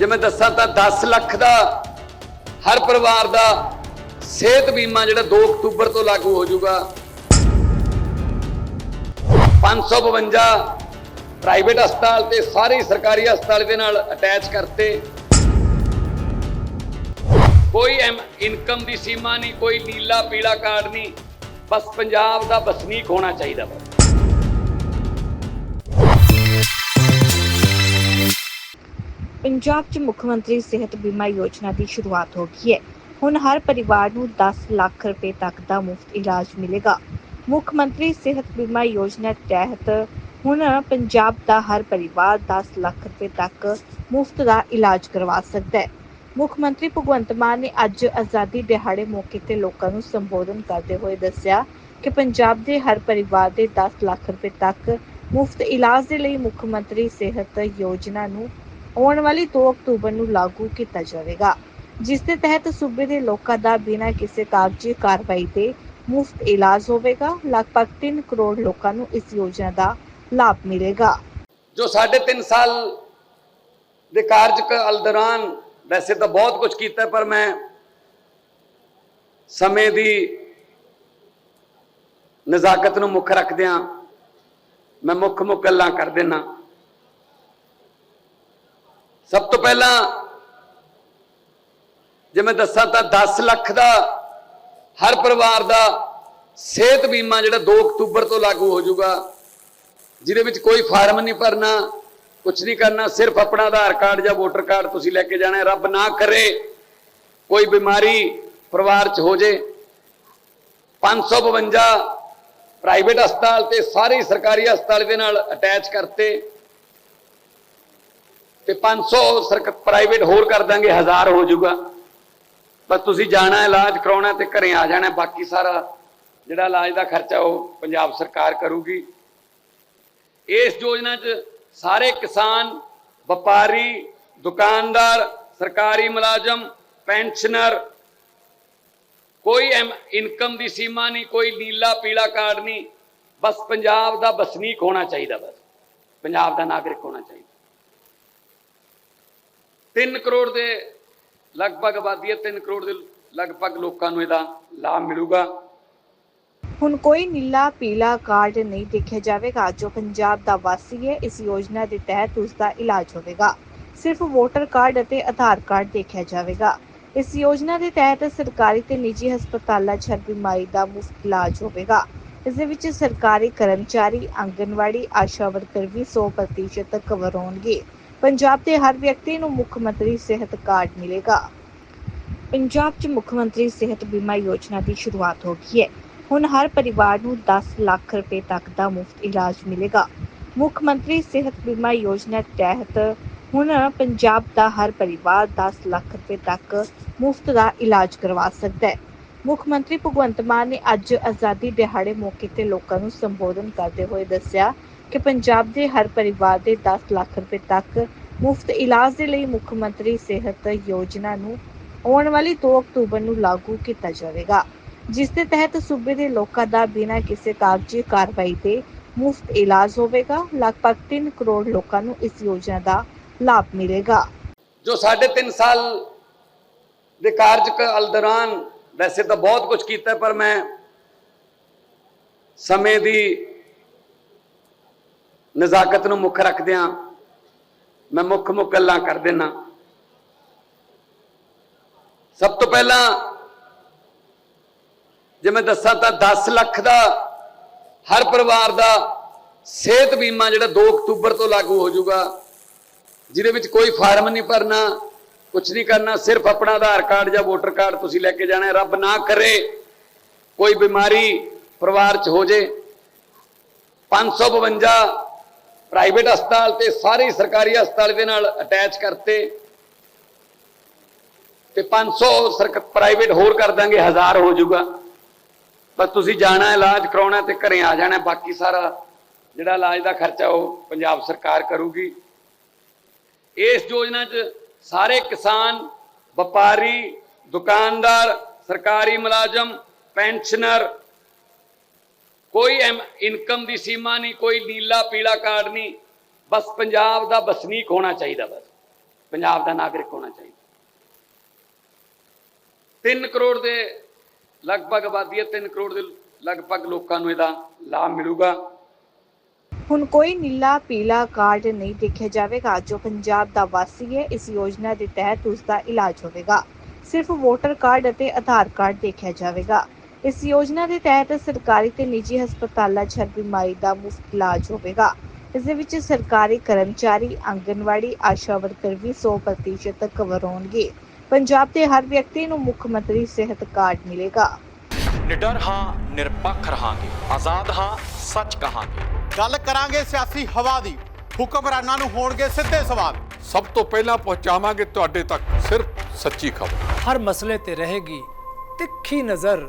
ਜੇ ਮੈਂ ਦੱਸਾਂ ਤਾਂ 10 ਲੱਖ ਦਾ ਹਰ ਪਰਿਵਾਰ ਦਾ ਸਿਹਤ ਬੀਮਾ ਜਿਹੜਾ 2 ਅਕਤੂਬਰ ਤੋਂ ਲਾਗੂ ਹੋ ਜਾਊਗਾ। 552 ਪ੍ਰਾਈਵੇਟ ਹਸਪਤਾਲ ਤੇ ਸਾਰੇ ਸਰਕਾਰੀ ਹਸਪਤਾਲ ਦੇ ਨਾਲ ਅਟੈਚ ਕਰਤੇ। ਕੋਈ ਐਮ- ਇਨਕਮ ਦੀ ਸੀਮਾ ਨਹੀਂ, ਕੋਈ ਨੀਲਾ ਪੀਲਾ ਕਾਰਡ ਨਹੀਂ। ਬਸ ਪੰਜਾਬ ਦਾ ਵਸਨੀਕ ਹੋਣਾ ਚਾਹੀਦਾ। ਬਸ ਪੰਜਾਬ 'ਚ ਮੁੱਖ ਮੰਤਰੀ ਸਿਹਤ ਬੀਮਾ ਯੋਜਨਾ ਦੀ ਸ਼ੁਰੂਆਤ ਹੋ ਗਈ ਹੈ। ਹੁਣ ਹਰ ਪਰਿਵਾਰ ਨੂੰ 10 ਲੱਖ ਰੁਪਏ ਤੱਕ ਦਾ ਮੁਫਤ ਇਲਾਜ ਮਿਲੇਗਾ। ਮੁੱਖ ਮੰਤਰੀ ਸਿਹਤ ਬੀਮਾ ਯੋਜਨਾ ਤਹਿਤ ਹੁਣ ਪੰਜਾਬ ਦਾ ਹਰ ਪਰਿਵਾਰ 10 ਲੱਖ ਰੁਪਏ ਤੱਕ ਮੁਫਤ ਦਾ ਇਲਾਜ ਕਰਵਾ ਸਕਦਾ ਹੈ। ਮੁੱਖ ਮੰਤਰੀ ਭਗਵੰਤ ਮਾਨ ਨੇ ਅੱਜ ਆਜ਼ਾਦੀ ਦਿਹਾੜੇ ਮੌਕੇ ਤੇ ਲੋਕਾਂ ਨੂੰ ਸੰਬੋਧਨ ਕਰਦੇ ਹੋਏ ਦੱਸਿਆ ਕਿ ਪੰਜਾਬ ਦੇ ਹਰ ਪਰਿਵਾਰ ਦੇ 10 ਲੱਖ ਰੁਪਏ ਤੱਕ ਮੁਫਤ ਇਲਾਜ ਦੇ ਲਈ ਮੁੱਖ ਮੰਤਰੀ ਸਿਹਤ ਯੋਜਨਾ ਨੂੰ ਆਉਣ ਵਾਲੀ 2 ਅਕਤੂਬਰ ਨੂੰ ਲਾਗੂ ਕੀਤਾ ਜਾਵੇਗਾ, ਜਿਸ ਦੇ ਤਹਿਤ ਸੂਬੇ ਦੇ ਲੋਕਾਂ ਦਾ ਬਿਨਾਂ ਕਿਸੇ ਕਾਗਜ਼ੀ ਕਾਰਵਾਈ ਦੇ ਮੁਫਤ ਇਲਾਜ ਹੋਵੇਗਾ। ਲਗਭਗ 3 ਕਰੋੜ ਲੋਕਾਂ ਨੂੰ ਇਸ ਯੋਜਨਾ ਦਾ ਲਾਭ ਮਿਲੇਗਾ। ਜੋ ਸਾਢੇ ਤਿੰਨ ਸਾਲ ਦੇ ਕਾਰਜਕਾਲ ਦੌਰਾਨ ਵੈਸੇ ਤਾਂ ਬਹੁਤ ਕੁਝ ਕੀਤਾ, ਪਰ ਮੈਂ ਸਮੇਂ ਦੀ ਨਜ਼ਾਕਤ ਨੂੰ ਮੁੱਖ ਰੱਖਦਿਆਂ, ਮੈਂ ਮੁੱਖ ਮੁੱਖ ਗੱਲਾਂ ਕਰ ਦੇਣਾ ਸਭ ਤੋਂ ਪਹਿਲਾਂ ਜੇ ਮੈਂ ਦੱਸਾਂ ਤਾਂ 10 ਲੱਖ ਦਾ ਹਰ ਪਰਿਵਾਰ ਦਾ ਸਿਹਤ ਬੀਮਾ ਜਿਹੜਾ 2 ਅਕਤੂਬਰ ਤੋਂ ਲਾਗੂ ਹੋ ਜਾਊਗਾ, ਜਿਹਦੇ ਵਿੱਚ ਕੋਈ ਫਾਰਮ ਨਹੀਂ ਭਰਨਾ ਕੁਝ ਨਹੀਂ ਕਰਨਾ, ਸਿਰਫ ਆਪਣਾ ਆਧਾਰ ਕਾਰਡ ਜਾਂ ਵੋਟਰ ਕਾਰਡ ਤੁਸੀਂ ਲੈ ਕੇ ਜਾਣਾ ਹੈ। ਰੱਬ ਨਾ ਕਰੇ ਕੋਈ ਬਿਮਾਰੀ ਪਰਿਵਾਰ 'ਚ ਹੋ ਜੇ 552 ਪ੍ਰਾਈਵੇਟ ਹਸਪਤਾਲ ਤੇ ਸਾਰੇ ਸਰਕਾਰੀ ਹਸਪਤਾਲ ਦੇ ਨਾਲ ਅਟੈਚ ਕਰਤੇ ਤੇ 500 ਸਰਕ ਪ੍ਰਾਈਵੇਟ ਹੋਰ ਕਰ ਦਾਂਗੇ 1000 ਹੋ ਜਾਊਗਾ। ਬਸ ਤੁਸੀਂ ਜਾਣਾ, ਇਲਾਜ ਕਰਾਉਣਾ ਤੇ ਘਰੇ ਆ ਜਾਣਾ, ਬਾਕੀ ਸਾਰਾ ਜਿਹੜਾ ਇਲਾਜ ਦਾ ਖਰਚਾ ਉਹ ਪੰਜਾਬ ਸਰਕਾਰ ਕਰੂਗੀ। ਇਸ ਯੋਜਨਾ 'ਚ ਸਾਰੇ ਕਿਸਾਨ, ਵਪਾਰੀ, ਦੁਕਾਨਦਾਰ, ਸਰਕਾਰੀ ਮੁਲਾਜ਼ਮ, ਪੈਨਸ਼ਨਰ, ਕੋਈ ਐਮ- ਇਨਕਮ ਦੀ ਸੀਮਾ ਨਹੀਂ, ਕੋਈ ਨੀਲਾ ਪੀਲਾ ਕਾਰਡ ਨਹੀਂ, ਬਸ ਪੰਜਾਬ ਦਾ ਵਸਨੀਕ ਹੋਣਾ ਚਾਹੀਦਾ ਬਸ। ਪੰਜਾਬ ਦਾ ਨਾਗਰਿਕ ਹੋਣਾ ਚਾਹੀਦਾ। 3 ਕਰੋੜ ਦੇ ਲਗਭਗ ਆਬਾਦੀ ਹੈ 3 ਕਰੋੜ ਦੇ ਲਗਭਗ ਲੋਕਾਂ ਨੂੰ ਇਹਦਾ ਲਾਭ ਮਿਲੂਗਾ। ਹੁਣ ਕੋਈ ਨੀਲਾ ਪੀਲਾ ਕਾਰਡ ਨਹੀਂ ਦੇਖਿਆ ਜਾਵੇਗਾ, ਜੋ ਪੰਜਾਬ ਦਾ ਵਾਸੀ ਹੈ, ਇਸ ਯੋਜਨਾ ਦੇ ਤਹਿਤ ਉਸ ਦਾ ਇਲਾਜ ਹੋਵੇਗਾ। ਸਿਰਫ ਵੋਟਰ ਕਾਰਡ ਅਤੇ ਆਧਾਰ ਕਾਰਡ ਦੇਖਿਆ ਜਾਵੇਗਾ। ਇਸ ਯੋਜਨਾ ਦੇ ਤਹਿਤ ਸਰਕਾਰੀ ਤੇ ਨਿੱਜੀ ਹਸਪਤਾਲਾਂ 'ਚ ਹਰ ਬਿਮਾਰੀ ਦਾ ਮੁਫਤ ਇਲਾਜ ਹੋਵੇਗਾ। ਇਸ ਦੇ ਵਿੱਚ ਸਰਕਾਰੀ ਕਰਮਚਾਰੀ, ਆਂਗਨਵਾੜੀ, ਆਸ਼ਾ ਵਰਕਰ ਵੀ 100% ਕਵਰ ਹੋਣਗੇ। ਪੰਜਾਬ ਦੇ ਹਰ ਵਿਅਕਤੀ ਨੂੰ ਮੁੱਖ ਮੰਤਰੀ ਸਿਹਤ ਕਾਰਡ ਮਿਲੇਗਾ। ਪੰਜਾਬ 'ਚ ਮੁੱਖ ਮੰਤਰੀ ਸਿਹਤ ਬੀਮਾ ਯੋਜਨਾ ਦੀ ਸ਼ੁਰੂਆਤ ਹੋ ਗਈ ਹੈ। ਹੁਣ ਹਰ ਪਰਿਵਾਰ ਨੂੰ 10 ਲੱਖ ਰੁਪਏ ਤੱਕ ਦਾ ਮੁਫਤ ਇਲਾਜ ਮਿਲੇਗਾ। ਮੁੱਖ ਮੰਤਰੀ ਸਿਹਤ ਬੀਮਾ ਯੋਜਨਾ ਤਹਿਤ ਹੁਣ ਪੰਜਾਬ ਦਾ ਹਰ ਪਰਿਵਾਰ 10 ਲੱਖ ਰੁਪਏ ਤੱਕ ਮੁਫਤ ਦਾ ਇਲਾਜ ਕਰਵਾ ਸਕਦਾ ਹੈ। ਮੁੱਖ ਮੰਤਰੀ ਭਗਵੰਤ ਮਾਨ ਨੇ ਅੱਜ ਆਜ਼ਾਦੀ ਦਿਹਾੜੇ ਮੌਕੇ ਤੇ ਲੋਕਾਂ ਨੂੰ ਸੰਬੋਧਨ ਕਰਦੇ ਹੋਏ ਦੱਸਿਆ ਕਿ ਪੰਜਾਬ ਦੇ ਹਰ ਪਰਿਵਾਰ ਦੇ 10 ਲੱਖ ਰੁਪਏ ਤੱਕ ਮੁਫਤ ਇਲਾਜ ਦੇ ਲਈ ਮੁੱਖ ਮੰਤਰੀ ਸਿਹਤ ਯੋਜਨਾ ਨੂੰ ਆਉਣ ਵਾਲੀ 2 ਅਕਤੂਬਰ ਨੂੰ ਲਾਗੂ ਕੀਤਾ ਜਾਵੇਗਾ, ਜਿਸ ਦੇ ਤਹਿਤ ਸੂਬੇ ਦੇ ਲੋਕਾਂ ਦਾ ਬਿਨਾਂ ਕਿਸੇ ਕਾਗਜ਼ੀ ਕਾਰਵਾਈ ਦੇ ਮੁਫਤ ਇਲਾਜ ਹੋਵੇਗਾ। ਲਗਭਗ 3 ਕਰੋੜ ਲੋਕਾਂ ਨੂੰ ਇਸ ਯੋਜਨਾ ਦਾ ਲਾਭ ਮਿਲੇਗਾ। ਜੋ ਸਾਢੇ ਤਿੰਨ ਸਾਲ ਦੇ ਕਾਰਜਕਾਲ ਦੌਰਾਨ ਵੈਸੇ ਤਾਂ ਬਹੁਤ ਕੁਝ ਕੀਤਾ, ਪਰ ਮੈਂ ਸਮੇਂ ਦੀ ਨਜ਼ਾਕਤ ਨੂੰ ਮੁੱਖ ਰੱਖਦਿਆਂ ਮੈਂ ਮੁੱਖ ਮੁੱਖ ਗੱਲਾਂ ਕਰ ਦੇਣਾ ਸਭ ਤੋਂ ਪਹਿਲਾਂ ਜੇ ਮੈਂ ਦੱਸਾਂ ਤਾਂ 10 ਲੱਖ ਦਾ ਹਰ ਪਰਿਵਾਰ ਦਾ ਸਿਹਤ ਬੀਮਾ ਜਿਹੜਾ 2 ਅਕਤੂਬਰ ਤੋਂ ਲਾਗੂ ਹੋ ਜਾਊਗਾ, ਜਿਹਦੇ ਵਿੱਚ ਕੋਈ ਫਾਰਮ ਨਹੀਂ ਭਰਨਾ ਕੁਝ ਨਹੀਂ ਕਰਨਾ, ਸਿਰਫ ਆਪਣਾ ਆਧਾਰ ਕਾਰਡ ਜਾਂ ਵੋਟਰ ਕਾਰਡ ਤੁਸੀਂ ਲੈ ਕੇ ਜਾਣਾ ਹੈ। ਰੱਬ ਨਾ ਕਰੇ ਕੋਈ ਬਿਮਾਰੀ ਪਰਿਵਾਰ 'ਚ ਹੋ ਜੇ। 552 ਪ੍ਰਾਈਵੇਟ ਹਸਪਤਾਲ ਤੇ ਸਾਰੇ ਸਰਕਾਰੀ ਹਸਪਤਾਲ ਦੇ ਨਾਲ ਅਟੈਚ ਕਰਤੇ ਤੇ 500 ਸਰਕ ਪ੍ਰਾਈਵੇਟ ਹੋਰ ਕਰ ਦਾਂਗੇ 1000 ਹੋ ਜਾਊਗਾ। ਬਸ ਤੁਸੀਂ ਜਾਣਾ, ਇਲਾਜ ਕਰਾਉਣਾ ਤੇ ਘਰੇ ਆ ਜਾਣਾ, ਬਾਕੀ ਸਾਰਾ ਜਿਹੜਾ ਇਲਾਜ ਦਾ ਖਰਚਾ ਉਹ ਪੰਜਾਬ ਸਰਕਾਰ ਕਰੂਗੀ। ਇਸ ਯੋਜਨਾ 'ਚ ਸਾਰੇ ਕਿਸਾਨ, ਵਪਾਰੀ, ਦੁਕਾਨਦਾਰ, ਸਰਕਾਰੀ ਮੁਲਾਜ਼ਮ, ਪੈਨਸ਼ਨਰ ਕੋਈ ਇਨਕਮ ਦੀ ਸੀਮਾ ਨਹੀਂ, ਕੋਈ ਨੀਲਾ ਪੀਲਾ ਕਾਰਡ ਨਹੀਂ। ਬਸ ਪੰਜਾਬ ਦਾ ਵਸਨੀਕ ਹੋਣਾ ਚਾਹੀਦਾ ਬਸ। ਪੰਜਾਬ ਦਾ ਨਾਗਰਿਕ ਹੋਣਾ ਚਾਹੀਦਾ। 3 ਕਰੋੜ ਦੇ ਲਗਭਗ ਆਬਾਦੀ ਹੈ 3 ਕਰੋੜ ਦੇ ਲਗਭਗ ਲੋਕਾਂ ਨੂੰ ਇਹਦਾ ਲਾਭ ਮਿਲੂਗਾ। ਹੁਣ ਕੋਈ ਨੀਲਾ ਪੀਲਾ ਕਾਰਡ ਨਹੀਂ ਦੇਖਿਆ ਜਾਵੇਗਾ, ਜੋ ਪੰਜਾਬ ਦਾ ਵਾਸੀ ਹੈ, ਇਸ ਯੋਜਨਾ ਦੇ ਤਹਿਤ ਉਸ ਦਾ ਇਲਾਜ ਹੋਵੇਗਾ। ਸਿਰਫ ਵੋਟਰ ਕਾਰਡ ਅਤੇ ਆਧਾਰ ਕਾਰਡ ਦੇਖਿਆ ਜਾਵੇਗਾ। ਇਸ ਯੋਜਨਾ ਦੇ ਤਹਿਤ ਸਰਕਾਰੀ ਤੇ ਨਿੱਜੀ ਹਸਪਤਾਲਾਂ 'ਚ ਹਰ ਬਿਮਾਰੀ ਦਾ ਮੁਫਤ ਇਲਾਜ ਹੋਵੇਗਾ। ਇਸ ਦੇ ਵਿੱਚ ਸਰਕਾਰੀ ਕਰਮਚਾਰੀ ਆਂਗਨਵਾੜੀ ਆਸ਼ਾ ਵਰਕਰ ਵੀ 100% ਕਵਰ ਹੋਣਗੇ। ਪੰਜਾਬ ਦੇ ਹਰ ਵਿਅਕਤੀ ਨੂੰ ਮੁੱਖ ਮੰਤਰੀ ਸਿਹਤ ਕਾਰਡ ਮਿਲੇਗਾ। ਨਿਡਰ ਹਾਂ ਨਿਰਪੱਖ ਰਹਾਂਗੇ। ਆਜ਼ਾਦ ਹਾਂ ਸੱਚ ਕਹਾਂਗੇ। ਗੱਲ ਕਰਾਂਗੇ ਸਿਆਸੀ ਹਵਾ ਦੀ। ਹੁਕਮਰਾਨਾਂ ਨੂੰ ਹੋਣਗੇ ਸਿੱਧੇ ਸਵਾਲ। ਸਭ ਤੋਂ ਪਹਿਲਾਂ ਪਹੁੰਚਾਵਾਂਗੇ ਤੁਹਾਡੇ ਤੱਕ ਸਿਰਫ ਸੱਚੀ ਖਬਰ। ਹਰ ਮਸਲੇ ਤੇ ਰਹੇਗੀ ਤਿੱਖੀ ਨਜ਼ਰ।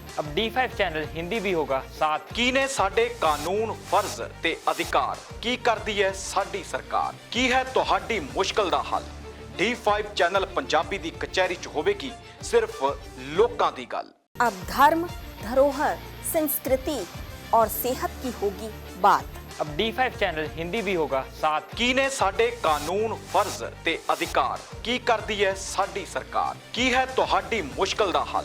अब D5 ਚੈਨਲ ਹਿੰਦੀ ਵੀ ਹੋਗਾ ਸਾਥ ਕੀ ਨੇ ਸਾਡੇ ਕਾਨੂੰਨ ਫਰਜ਼ ਤੇ ਅਧਿਕਾਰ ਕੀ ਕਰਦੀ ਹੈ ਸਾਡੀ ਸਰਕਾਰ ਕੀ ਹੈ ਤੁਹਾਡੀ ਮੁਸ਼ਕਲ ਦਾ ਹੱਲ D5 ਚੈਨਲ ਪੰਜਾਬੀ ਦੀ ਕਚਹਿਰੀ 'ਚ ਹੋਵੇਗੀ ਸਿਰਫ ਲੋਕਾਂ ਦੀ ਗੱਲ अब धर्म धरोहर संस्कृति और सेहत की होगी बात अब D5 ਚੈਨਲ ਹਿੰਦੀ ਵੀ ਹੋਗਾ ਸਾਥ ਕੀ ਨੇ ਸਾਡੇ ਕਾਨੂੰਨ ਫਰਜ਼ ਤੇ ਅਧਿਕਾਰ ਕੀ ਕਰਦੀ ਹੈ ਸਾਡੀ ਸਰਕਾਰ ਕੀ ਹੈ ਤੁਹਾਡੀ ਮੁਸ਼ਕਲ ਦਾ ਹੱਲ